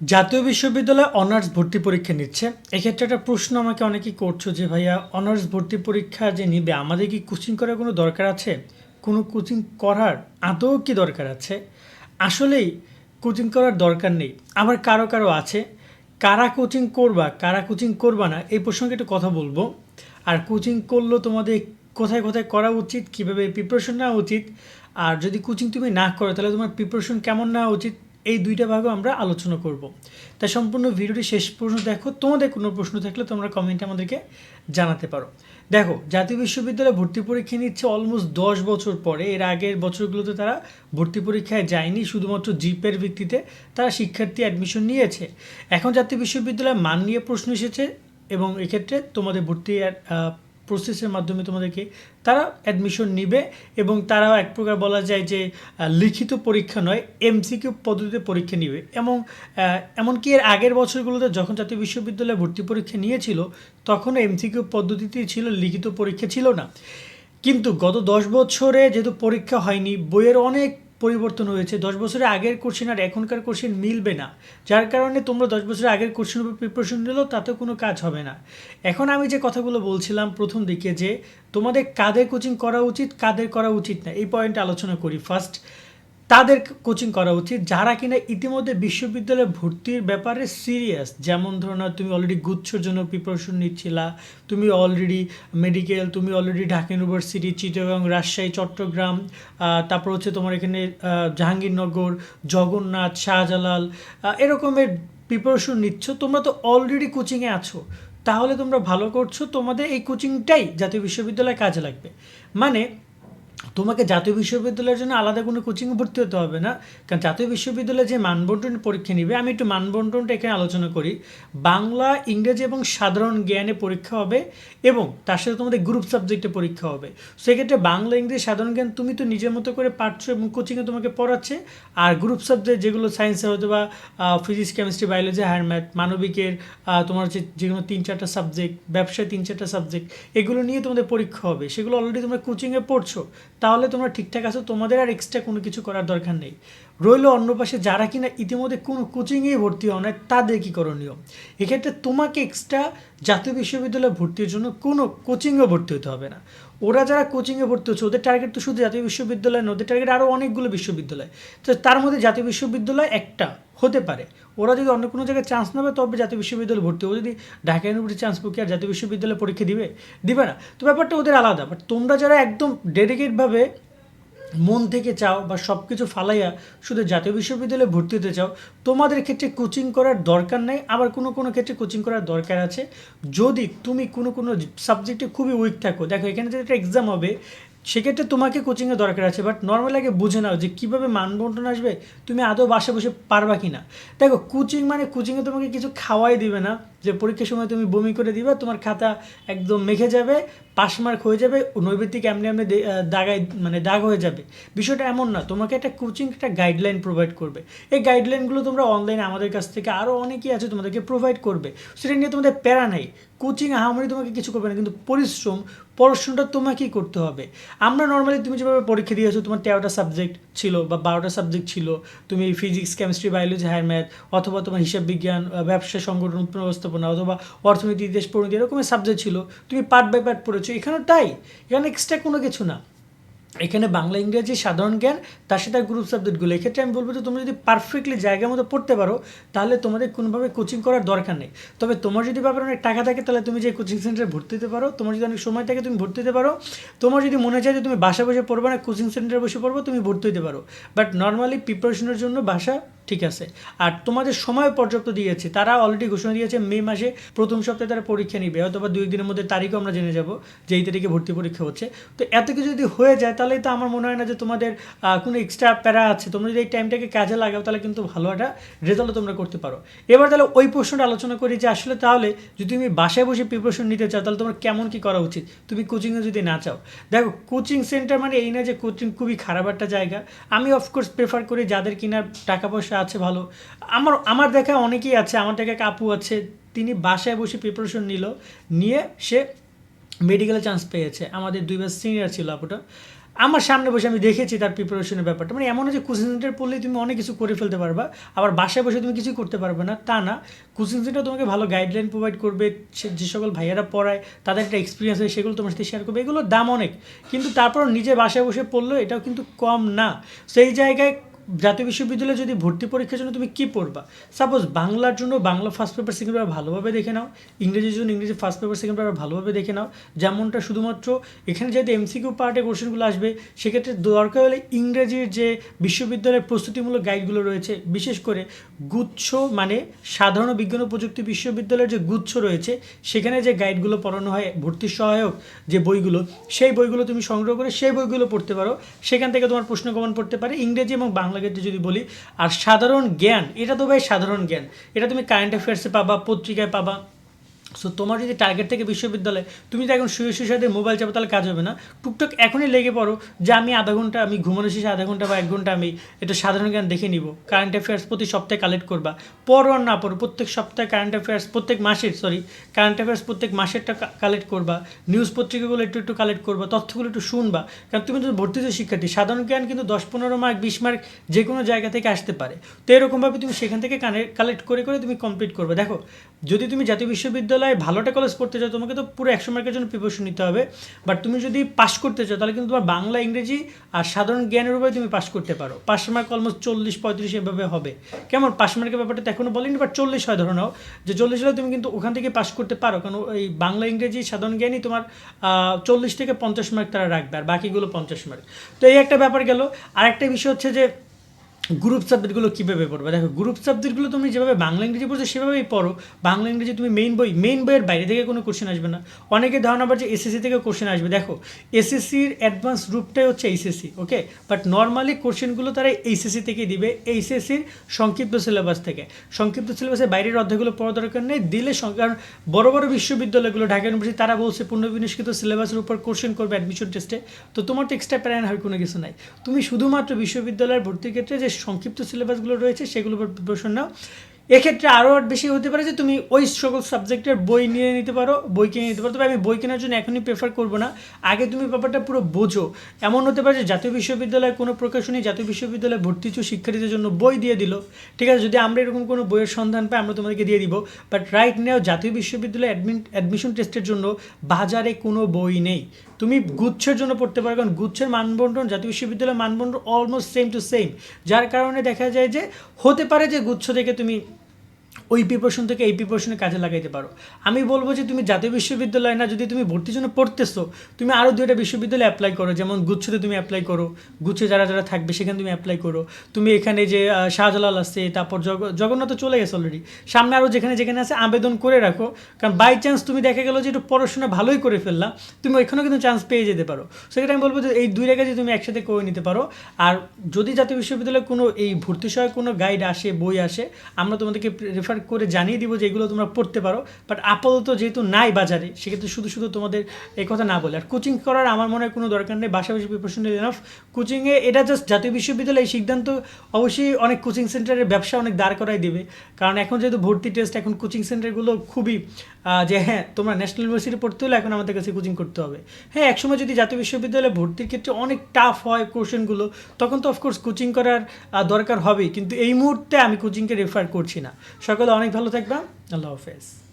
জাতীয় বিশ্ববিদ্যালয়ে অনার্স ভর্তি পরীক্ষা নিচ্ছে। এক্ষেত্রে একটা প্রশ্ন আমাকে অনেকেই করছ যে, ভাইয়া, অনার্স ভর্তি পরীক্ষা যে নিবে, আমাদের কি কোচিং করার কোনো দরকার আছে? কোনো কোচিং করার আদৌ কি দরকার আছে? আসলেই কোচিং করার দরকার নেই। আবার কারও কারও আছে। কারা কোচিং করবা, কারা কোচিং করবা না, এই প্রসঙ্গে একটু কথা বলব। আর কোচিং করলেও তোমাদের কোথায় কোথায় করা উচিত, কীভাবে প্রিপারেশন নেওয়া উচিত, আর যদি কোচিং তুমি না করো, তাহলে তোমার প্রিপারেশন কেমন নেওয়া উচিত? এই দুইটা ভাগে আমরা আলোচনা করব। তাই সম্পূর্ণ ভিডিওটি শেষ পর্যন্ত দেখো। তোমাদের কোনো প্রশ্ন থাকলে তোমরা কমেন্টে আমাদেরকে জানাতে পারো। দেখো, জাতীয় বিশ্ববিদ্যালয়ে ভর্তি পরীক্ষা নিচ্ছে অলমোস্ট দশ বছর পরে। এর আগের বছরগুলোতে তারা ভর্তি পরীক্ষায় যায়নি, শুধুমাত্র জিপের ভিত্তিতে তারা শিক্ষার্থী অ্যাডমিশন নিয়েছে। এখন জাতীয় বিশ্ববিদ্যালয়ে মান নিয়ে প্রশ্ন এসেছে এবং এক্ষেত্রে তোমাদের ভর্তি প্রসেসের মাধ্যমে তোমাদেরকে তারা অ্যাডমিশন নিবে এবং তারাও এক প্রকার বলা যায় যে লিখিত পরীক্ষা নয় এমসিকিউ পদ্ধতিতে পরীক্ষা নিবে। এবং এমনকি এর আগের বছরগুলোতে যখন জাতীয় বিশ্ববিদ্যালয়ে ভর্তি পরীক্ষা নিয়েছিল, তখনও এমসিকিউ পদ্ধতিতেই ছিল, লিখিত পরীক্ষা ছিল না। কিন্তু গত দশ বছরে যেহেতু পরীক্ষা হয়নি, বইয়ের অনেক পরিবর্তন হয়েছে। দশ বছরের আগের কোশ্চেন আর এখনকার কোশ্চেন মিলবে না। যার কারণে তোমরা দশ বছরের আগের কোশ্চেনের উপর প্রিপারেশন নিলেও তাতে কোনো কাজ হবে না। এখন আমি যে কথাগুলো বলছিলাম প্রথম দিকে যে, তোমাদের কাদের কোচিং করা উচিত, কাদের করা উচিত না, এই পয়েন্টটা আলোচনা করি। ফার্স্ট তাদের কোচিং করা উচিত, যারা কিনা ইতিমধ্যে বিশ্ববিদ্যালয়ে ভর্তির ব্যাপারে সিরিয়াস যেমন ধরো না তুমি অলরেডি গুচ্ছর জন্য প্রিপারেশন নিচ্ছিলা, তুমি অলরেডি মেডিকেল তুমি অলরেডি ঢাকা ইউনিভার্সিটি চিটাগাং, রাজশাহী, চট্টগ্রাম তারপর হচ্ছে তোমার এখানে জাহাঙ্গীরনগর, জগন্নাথ, শাহজালাল এরকমের প্রিপারেশন নিচ্ছ, তোমরা তো অলরেডি কোচিংয়ে আছো। তাহলে তোমরা ভালো করছ, তোমাদের এই কোচিংটাই জাতীয় বিশ্ববিদ্যালয়ে কাজে লাগবে। মানে তোমাকে জাতীয় বিশ্ববিদ্যালয়ের জন্য আলাদা কোনো কোচিংয়ে ভর্তি হতে হবে না। কারণ জাতীয় বিশ্ববিদ্যালয়ে যে মানবন্টন পরীক্ষা নিবে, আমি একটু মানবন্টনটা এখানে আলোচনা করি। বাংলা, ইংরেজি এবং সাধারণ জ্ঞানে পরীক্ষা হবে এবং তার সাথে তোমাদের গ্রুপ সাবজেক্টে পরীক্ষা হবে। সেক্ষেত্রে বাংলা, ইংরেজি, সাধারণ জ্ঞান তুমি তো নিজের মতো করে পাঠছো এবং কোচিংয়ে তোমাকে পড়াচ্ছে। আর গ্রুপ সাবজেক্ট যেগুলো সায়েন্সে হয়তো বা physics chemistry biology higher math মানবিকের তোমার হচ্ছে যেগুলো তিন চারটা সাবজেক্ট ব্যবসায় তিন চারটা সাবজেক্ট এগুলো নিয়ে তোমাদের পরীক্ষা হবে। সেগুলো অলরেডি তোমরা কোচিংয়ে পড়ছো। তাহলে তোমরা ঠিকঠাক আছো? তোমাদের আর এক্সট্রা কোনো কিছু করার দরকার নেই। রইল অন্য পাশে যারা কিনা ইতিমধ্যে কোনো কোচিংয়েই ভর্তি হয় না তাদের কী করণীয়? এক্ষেত্রে তোমাকে এক্সট্রা জাতীয় বিশ্ববিদ্যালয়ে ভর্তির জন্য কোনো কোচিংয়ে ভর্তি হতে হবে না। ওরা যারা কোচিংয়ে ভর্তি হচ্ছে, ওদের টার্গেট তো শুধু জাতীয় বিশ্ববিদ্যালয় না ওদের টার্গেট আরও অনেকগুলো বিশ্ববিদ্যালয়। তো তার মধ্যে জাতীয় বিশ্ববিদ্যালয় একটা হতে পারে। ওরা যদি অন্য কোনো জায়গায় চান্স নেবে, তবে জাতীয় বিশ্ববিদ্যালয়ে ভর্তি ও যদি ঢাকা ইউনিভার্সিটি চান্স পেয়ে আর জাতীয় বিশ্ববিদ্যালয়ে পরীক্ষা দিবে? দিবে না। তো ব্যাপারটা ওদের আলাদা। বাট তোমরা যারা একদম ডেডিকেটভাবে মন থেকে চাও বা সব কিছু ফালাইয়া শুধু জাতীয় বিশ্ববিদ্যালয়ে ভর্তি হতে চাও, তোমাদের ক্ষেত্রে কোচিং করার দরকার নেই। আবার কোনো কোনো ক্ষেত্রে কোচিং করার দরকার আছে। যদি তুমি কোনো কোনো সাবজেক্টে খুবই উইক থাকো, দেখো এখানে যে একটা এক্সাম হবে সেক্ষেত্রে তোমাকে কোচিংয়ের দরকার আছে বাট নর্মাল আগে বুঝে নাও যে কীভাবে মানবন্টন আসবে, তুমি আদৌ বাসা বসে পারবা কি না দেখো কোচিং মানে কোচিংয়ে তোমাকে কিছু খাওয়াই দিবে না, যে পরীক্ষার সময় তুমি বমি করে দিবা, তোমার খাতা একদম মেখে যাবে পাস মার্ক হয়ে যাবে নৈবেদিক এমনি এমনি দাগায় মানে দাগ হয়ে যাবে। বিষয়টা এমন না, তোমাকে একটা কোচিং একটা গাইডলাইন প্রোভাইড করবে। এই গাইডলাইনগুলো তোমরা অনলাইনে আমাদের কাছ থেকে আরও অনেকেই আছে তোমাদেরকে প্রোভাইড করবে। সেটা নিয়ে তোমাদের প্যারা নেই। কোচিং আহামরি তোমাকে কিছু করবে না, কিন্তু পরিশ্রম, পড়াশোনাটা তোমাকেই করতে হবে। আমরা নর্মালি তুমি যেভাবে পরীক্ষা দিয়েছ, তোমার তেরোটা সাবজেক্ট ছিল বা বারোটা সাবজেক্ট ছিল, তুমি physics chemistry biology higher math অথবা তোমার হিসাব বিজ্ঞান ব্যবসা সংগঠন ব্যবস্থাপনা অথবা অর্থনীতি, দেশ, পরিণতি এরকমের সাবজেক্ট ছিল, তুমি পার্ট বাই পার্ট পড়েছো। এখানে তাই, এখানে এক্সট্রা কোনো কিছু না। এখানে বাংলা, ইংরেজি, সাধারণ জ্ঞান, তার সাথে গ্রুপ সাবজেক্টগুলো এক্ষেত্রে আমি বলব যে তুমি যদি পারফেক্টলি জায়গা মতো পড়তে পারো, তাহলে তোমাদের কোনোভাবে কোচিং করার দরকার নেই। তবে তোমার যদি ব্যাপারে অনেক টাকা থাকে, তাহলে তুমি যে কোচিং সেন্টারে ভর্তি হতে পারো, তোমার যদি অনেক সময় থাকে, তুমি ভর্তি হতে পারো। তোমার যদি মনে চায় যে, তুমি বাসা বসে পড়বে না কোচিং সেন্টারে বসে পড়ব, তুমি ভর্তি হতে পারো। বাট নর্মালি প্রিপারেশনের জন্য বাসা ঠিক আছে। আর তোমাদের সময় পর্যাপ্ত দিয়েছে, তারা অলরেডি ঘোষণা দিয়েছে, মে মাসে প্রথম সপ্তাহে তারা পরীক্ষা নিবে। অথবা দুই দিনের মধ্যে তারিখও আমরা জেনে যাব যে এই তারিখে ভর্তি পরীক্ষা হচ্ছে। তো এত কিছু যদি হয়ে যায়, তাহলে তো আমার মনে হয় না যে তোমাদের কোনো এক্সট্রা প্যারা আছে। তোমরা যদি এই টাইমটাকে কাজে লাগাও, তাহলে কিন্তু ভালো একটা রেজাল্ট তোমরা করতে পারো। এবার তাহলে ওই প্রশ্নটা আলোচনা করি যে, আসলে তাহলে যদি তুমি বাসায় বসে প্রিপারেশন নিতে চাও, তাহলে তোমার কেমন কি করা উচিত? তুমি কোচিংয়ে যদি না চাও। দেখো কোচিং সেন্টার মানে এই না যে কোচিং খুবই খারাপ একটা জায়গা। আমি অফকোর্স প্রেফার করি যাদের কিনা টাকা পয়সা আছে ভালো। আমার আমার দেখা অনেকেই আছে, আমার দেখা কাপু আছে, তিনি বাসায় বসে প্রিপারেশন নিল, নিয়ে সে মেডিকেলে চান্স পেয়েছে। আমাদের দুই বার সিনিয়র ছিল আপুটা। আমার সামনে বসে আমি দেখেছি তার প্রিপারেশনের ব্যাপারটা। মানে এমন যে কোচিং সেন্টার পড়লে তুমি অনেক কিছু করে ফেলতে পারবা, আবার বাসায় বসে তুমি কিছু করতে পারবে না, তা না। কোচিং সেন্টার তোমাকে ভালো গাইডলাইন প্রোভাইড করবে যে সকল ভাইয়ারা পড়ায়, তাদের একটা এক্সপিরিয়েন্স হয় সেগুলো তোমার সাথে শেয়ার করবে, এগুলোর দাম অনেক। কিন্তু তারপর নিজে বাসায় বসে পড়লেও এটাও কিন্তু কম না। সেই জায়গায় জাতীয় বিশ্ববিদ্যালয়ে যদি ভর্তি পরীক্ষার জন্য তুমি কী পড়বা? সাপোজ বাংলার জন্য Bangla first paper second paper ভালোভাবে দেখে নাও, ইংরেজির জন্য ইংরেজি ফার্স্ট পেপার সেকেন্ড পেপার ভালোভাবে দেখে নাও, যেমনটা শুধুমাত্র এখানে যেহেতু এমসিকিউ পার্টে কোশ্চেনগুলো আসবে, সেক্ষেত্রে দরকার হলে ইংরেজির যে বিশ্ববিদ্যালয়ের প্রস্তুতিমূলক গাইডগুলো রয়েছে, বিশেষ করে গুচ্ছ মানে সাধারণ বিজ্ঞান ও প্রযুক্তি বিশ্ববিদ্যালয়ের যে গুচ্ছ রয়েছে, সেখানে যে গাইডগুলো পড়ানো হয়, ভর্তির সহায়ক যে বইগুলো, সেই বইগুলো তুমি সংগ্রহ করে সেই বইগুলো পড়তে পারো। সেখান থেকে তোমার প্রশ্ন কমন পড়তে পারে ইংরেজি এবং বাংলা ক্ষেত্রে যদি বলি, আর সাধারণ জ্ঞান, এটা তো ভাই সাধারণ জ্ঞান। এটা তুমি কারেন্ট অ্যাফেয়ার্সে পাবা, পত্রিকায় পাবা। সো তোমার যদি টার্গেট থেকে বিশ্ববিদ্যালয়, তুমি যদি এখন শুয়ে শুয়ে সাথে মোবাইল চাপো, তাহলে কাজ হবে না। টুকটাক এখনই লেগে পড়ো যে আমি আধা ঘণ্টা, আমি ঘুমানো শেষে আধা ঘণ্টা বা এক ঘণ্টা আমি এটা সাধারণ জ্ঞান দেখে নিব। কারেন্ট অ্যাফেয়ার্স প্রতি সপ্তাহে কালেক্ট করবা। পড়ো আর না পড়ো, প্রত্যেক সপ্তাহে কারেন্ট অ্যাফেয়ার্স প্রত্যেক মাসের সরি কারেন্ট অ্যাফেয়ার্স প্রত্যেক মাসেরটা কালেক্ট করবা। নিউজ পত্রিকাগুলো একটু একটু কালেক্ট করবা, তথ্যগুলো একটু শুনবা। কারণ তুমি তো ভর্তি শিক্ষার্থী, সাধারণ জ্ঞান কিন্তু দশ পনেরো মার্ক বিশ মার্ক যে কোনো জায়গা থেকে আসতে পারে। তো এরকমভাবে তুমি সেখান থেকে কালেক্ট করে করে তুমি কমপ্লিট করবে। দেখো, যদি তুমি জাতীয় বিশ্ববিদ্যালয়ে ভালোটা কলেজ পড়তে চাও, তোমাকে তো পুরো একশো মার্কের জন্য প্রিপারেশন নিতে হবে। বাট তুমি যদি পাস করতে চাও, তাহলে কিন্তু তোমার বাংলা, ইংরেজি আর সাধারণ জ্ঞানের উপরে তুমি পাস করতে পারো। পাস মার্ক অলমোস্ট চল্লিশ, পঁয়ত্রিশ এভাবে হবে। কেমন? পাস মার্কের ব্যাপারটা তো এখনও বলিনি বাট চল্লিশ হয়, ধরো নাও। যে চল্লিশ হলে তুমি কিন্তু ওখান থেকে পাস করতে পারো, কারণ এই বাংলা, ইংরেজি, সাধারণ জ্ঞানই তোমার চল্লিশ থেকে পঞ্চাশ মার্ক তারা রাখবে, আর বাকিগুলো পঞ্চাশ মার্ক তো এই একটা ব্যাপার গেল। আরেকটা বিষয় হচ্ছে যে গ্রুপ সাবজেক্টগুলো কীভাবে পড়বে? দেখো গ্রুপ সাবজেক্টগুলো তুমি যেভাবে বাংলা, ইংরেজি পড়ছো, সেভাবেই পড়ো। বাংলা, ইংরেজি তুমি মেইন বই মেইন বইয়ের বাইরে থেকে কোনো কোশ্চেন আসবে না। অনেকে ধারণা যে এসএসসি থেকে কোশ্চেন আসবে। দেখো এসএসসির অ্যাডভান্স রূপটাই হচ্ছে এইচএসসি ওকে বাট নর্মালি কোশ্চেনগুলো তারা এইচএসসি থেকে দিবে। এইচএসসির সংক্ষিপ্ত সিলেবাস থেকে। সংক্ষিপ্ত সিলেবাসের বাইরের অধ্যায়গুলো পড়া দরকার নেই। দিলে কারণ বড় বড় বিশ্ববিদ্যালয়গুলো, ঢাকা ইউনিভার্সিটি তারা বলছে পুনর্বিনিষ্কৃত সিলেবাসের উপর কোশ্চেন করবে অ্যাডমিশন টেস্টে তো তোমার তো এক্সট্রা প্যারায়ন হওয়ার কোনো কিছু নাই। তুমি শুধুমাত্র বিশ্ববিদ্যালয়ের ভর্তির ক্ষেত্রে যে সংক্ষিপ্ত সিলেবাসগুলো রয়েছে, সেগুলোর উপর প্রিপারেশন নাও। এক্ষেত্রে আরও বেশি হতে পারে যে, তুমি ওই সকল সাবজেক্টের বই নিয়ে নিতে পারো, বই কিনে নিতে পারো। তবে আমি বই কেনার জন্য এখনই প্রেফার করব না। আগে তুমি ব্যাপারটা পুরো বোঝো। এমন হতে পারে যে, জাতীয় বিশ্ববিদ্যালয়ে কোনো প্রকাশনী, জাতীয় বিশ্ববিদ্যালয়ে ভর্তি ইচ্ছুক শিক্ষার্থীদের জন্য বই দিয়ে দিল। ঠিক আছে, যদি আমরা এরকম কোনো বইয়ের সন্ধান পাই, আমরা তোমাদেরকে দিয়ে দিব। বাট রাইট নেও জাতীয় বিশ্ববিদ্যালয়ে অ্যাডমিন অ্যাডমিশন টেস্টের জন্য বাজারে কোনো বই নেই। তুমি গুচ্ছের জন্য পড়তে পারো, কারণ গুচ্ছের মানবন্টন জাতীয় বিশ্ববিদ্যালয়ের মানবন্টন অলমোস্ট সেম টু সেম যার কারণে দেখা যায় যে, হতে পারে যে গুচ্ছ থেকে তুমি ওই প্রিপারেশন থেকে এই প্রিপারেশনে কাজে লাগাইতে পারো। আমি বলব যে তুমি জাতীয় বিশ্ববিদ্যালয় না যদি তুমি ভর্তির জন্য পড়তেছো, তুমি আরও দুইটা বিশ্ববিদ্যালয়ে অ্যাপ্লাই করো, যেমন গুচ্ছতে তুমি অ্যাপ্লাই করো, গুচ্ছে যারা যারা থাকবে সেখানে তুমি অ্যাপ্লাই করো। তুমি এখানে যে শাহজালাল আছে, তারপর জগ, জগন্নাথ চলে গেছে অলরেডি সামনে আরও যেখানে যেখানে আছে আবেদন করে রাখো, কারণ বাই চান্স তুমি দেখা গেলো যে একটু পড়াশোনা ভালোই করে ফেললাম তুমি ওইখানেও কিন্তু চান্স পেয়ে যেতে পারো। সেক্ষেত্রে আমি বলব যে এই দুই জায়গায় তুমি একসাথে করে নিতে পারো, আর যদি জাতীয় বিশ্ববিদ্যালয়ে কোনো এই ভর্তি সহায়ক কোনো গাইড আসে, বই আসে, আমরা তোমাদেরকে রেফার করে জানিয়ে দিব যে এগুলো তোমরা পড়তে পারো। বাট আপাতত যেহেতু নাই বাজারে, সেক্ষেত্রে শুধু শুধু তোমাদের এই কথা না বলে। আর কোচিং করার আমার মনে হয় কোনো দরকার নেই বাসা বসে প্রিপারেশন এনাফ কোচিংয়ে এটা জাস্ট জাতীয় বিশ্ববিদ্যালয়, এই সিদ্ধান্ত অবশ্যই অনেক কোচিং সেন্টারের ব্যবসা অনেক দাঁড় করাই দেবে। কারণ এখন যেহেতু ভর্তি টেস্ট এখন কোচিং সেন্টারগুলো খুবই যে হ্যাঁ তোমরা ন্যাশনাল ইউনিভার্সিটি পড়তে হলে এখন আমাদের কাছে কোচিং করতে হবে। হ্যাঁ একসময় যদি জাতীয় বিশ্ববিদ্যালয়ে ভর্তির ক্ষেত্রে অনেক টাফ হয় কোশ্চেনগুলো তখন তো অফকোর্স কোচিং করার দরকার হবেই। কিন্তু এই মুহূর্তে আমি কোচিংকে রেফার করছি না। সকলে অনেক ভালো থাকবা। আল্লাহ হাফেজ।